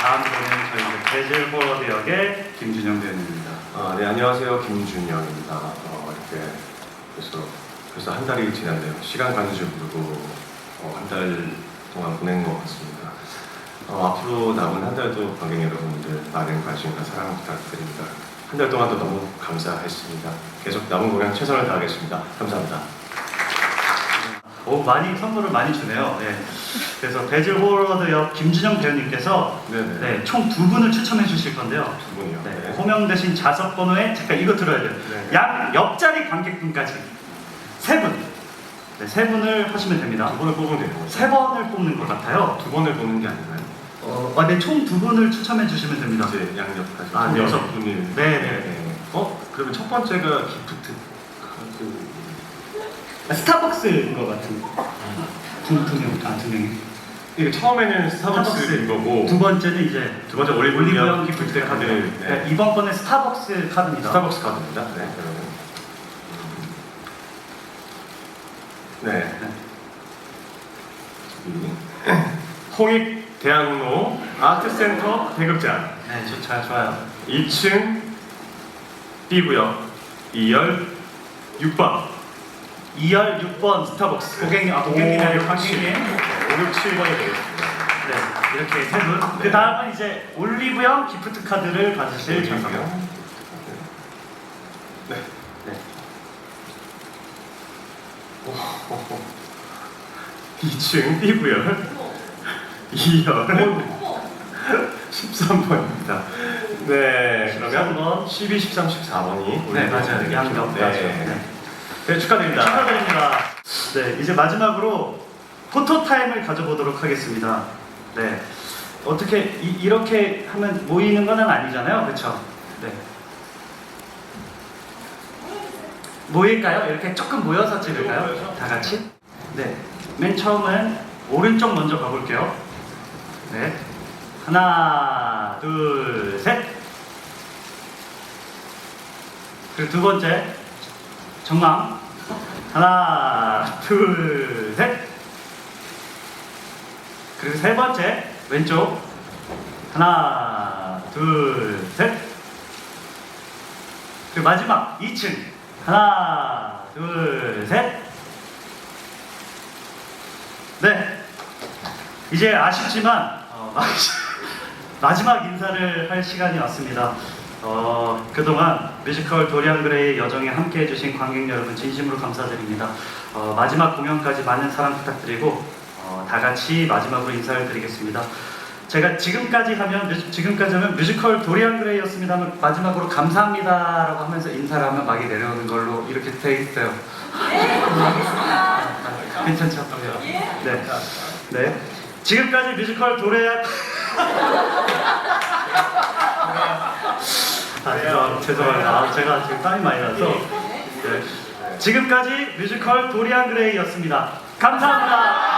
다음 분은 저희 베즐 포워드 역의 김준영 배우입니다. 아, 네, 안녕하세요. 김준영입니다. 어, 이렇게 벌써, 벌써 한 달이 지났네요. 시간 가는 줄 모르고 어, 한달 동안 보낸 것 같습니다. 어, 앞으로 남은 한 달도 관객 여러분들 많은 관심과 사랑 부탁드립니다. 한 달 동안도 너무 감사했습니다. 계속 남은 공연 최선을 다하겠습니다. 감사합니다. 오, 많이 선물을 많이 주네요. 네. 그래서 베즐 포워드 역 김준영 배우님께서 네네. 네, 총 두 분을 추첨해 주실 건데요. 두 분이요. 네, 호명 대신 좌석 번호에 잠깐 이거 들어야 돼요. 네. 양 옆자리 관객분까지 세 분. 네, 세 분을 하시면 됩니다. 두 번을 뽑으면 거죠? 세 번을 뽑는 것 같아요. 두 번을 보는 게 아닌가요? 어, 아, 네, 총 두 분을 추첨해 주시면 됩니다. 이제 양옆까지. 아, 네. 여섯 분이. 네네. 어? 그러면 첫 번째가 기프트 카드. 아, 스타벅스인 것 같은. 두, 두 명, 아, 두 명이. 이게 처음에는 스타벅스인 거고 두 번째는 이제 두 번째 올리브영 기프트 기프트 카드. 네. 네. 이번 번은 스타벅스 카드입니다. 스타벅스 카드입니다. 네. 네. 저기 홍익 대학로 아트센터 대극장 네, 좋죠, 좋아요. 2층 B구역 2열 6번 2열 6번 스타벅스 고객님, 아, 고객님이 아니고 관객님. 5, 6, 7번이 되겠습니다. 네, 이렇게 세 분. 네. 그 다음은 이제 올리브영 기프트 카드를 받으실 좌석. 네. 네. 2층 B구역 2열 13번입니다. 네, 그러면 13번. 12, 13, 14번이 네, 맞아요. 양옆까지. 네. 네. 네, 축하드립니다. 축하드립니다. 네, 이제 마지막으로 포토 타임을 가져보도록 하겠습니다. 네, 어떻게 이, 이렇게 하면 모이는 건 아니잖아요, 그렇죠? 네. 모일까요? 이렇게 조금 모여서 찍을까요? 모여서? 다 같이? 네. 맨 처음은 오른쪽 먼저 가볼게요. 네. 하나, 둘, 셋. 그리고 두 번째 정강 하나 둘 셋. 그리고 세 번째 왼쪽. 하나 둘 셋. 그리고 마지막 2층. 하나 둘 셋네. 네. 이제 아쉽지만 어, 마지막 인사를 할 시간이 왔습니다. 어, 그동안 뮤지컬 도리안 그레이 여정에 함께 해주신 관객 여러분 진심으로 감사드립니다. 어, 마지막 공연까지 많은 사랑 부탁드리고 어, 다 같이 마지막으로 인사를 드리겠습니다. 제가 지금까지 하면 뮤- 지금까지 하면 뮤지컬 도리안 그레이였습니다 하면 마지막으로 감사합니다라고 하면서 인사를 하면 막이 내려오는 걸로 이렇게 돼 있어요. 괜찮죠? 네. 네. 지금까지 뮤지컬 도레안 아, 죄송, 죄송합니다. 아, 제가 지금 땀이 많이 나서. 네. 지금까지 뮤지컬 도리안 그레이였습니다. 감사합니다.